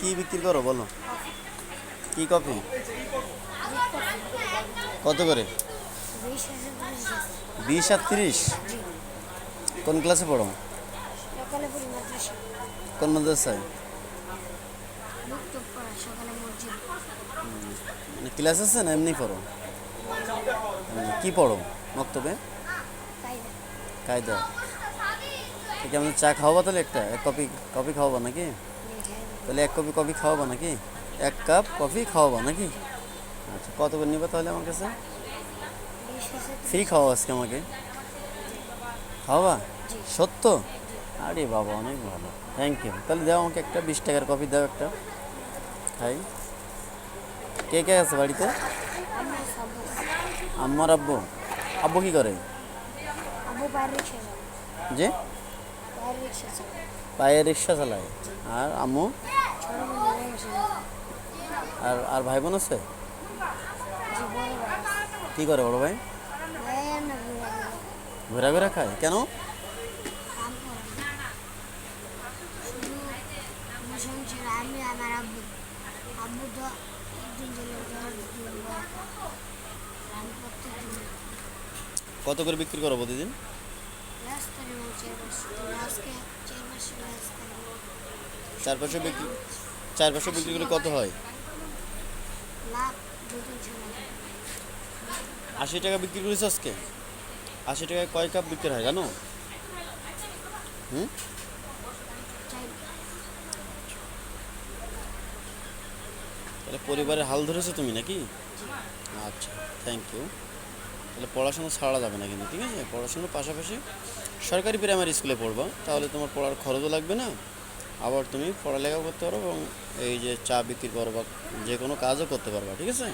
কি বিক্রি করো, বলো? কি কফি কত করে? বিশ আর তিরিশ? কোন ক্লাসে পড়ো? কোন মানে ক্লাস আছে না এমনি পড়ো? কি পড়ো মক্তবে? কায়দা। ঠিক আমাদের চা খাওয়াবা তাহলে একটা? এক কপি কফি খাওয়াবা নাকি? তাহলে এক কপি কফি খাওয়াবা নাকি? এক কাপ কফি খাওয়াবা নাকি? আচ্ছা কত করে নিবা তাহলে আমার কাছে? ফ্রি খাওয়া আজকে আমাকে। খাওয়াবা? সত্য? আরে বাবা অনেক ভালো। থ্যাংক ইউ তাহলে দাও আমাকে একটা বিশ টাকার কফি দাও একটা। খাই। কে কে আছে বাড়িতে? আমার আব্বু। আব্বু কি করে? যে? পায়ে রিক্সা চালায়। আর আম্মু? আর আর ভাই বোন আছে? কি করে বড় ভাই? ভাই আর ঘোরা ঘোরা খায়। কেন? কত করে বিক্রি করো প্রতিদিন? চার পাঁচশো বিক্রি চার পাঁচশো বিক্রি করে কত হয়? আশি টাকা বিক্রি করেছ আজকে। আশি টাকায় কয় কাপ বিক্রি হয় জানো? হুম? তাহলে পরিবারের হাল ধরেছো তুমি নাকি? আচ্ছা থ্যাংক ইউ তাহলে পড়াশোনা ছাড়া যাবে না কিন্তু, ঠিক আছে? পড়াশোনার পাশাপাশি সরকারি প্রাইমারি স্কুলে পড়বা। তাহলে তোমার পড়ার খরচও লাগবে না। আবার তুমি পড়ালেখা করতে পারো এবং এই যে চা বিক্রি করো বা যে কোনো কাজও করতে পারবা, ঠিক আছে?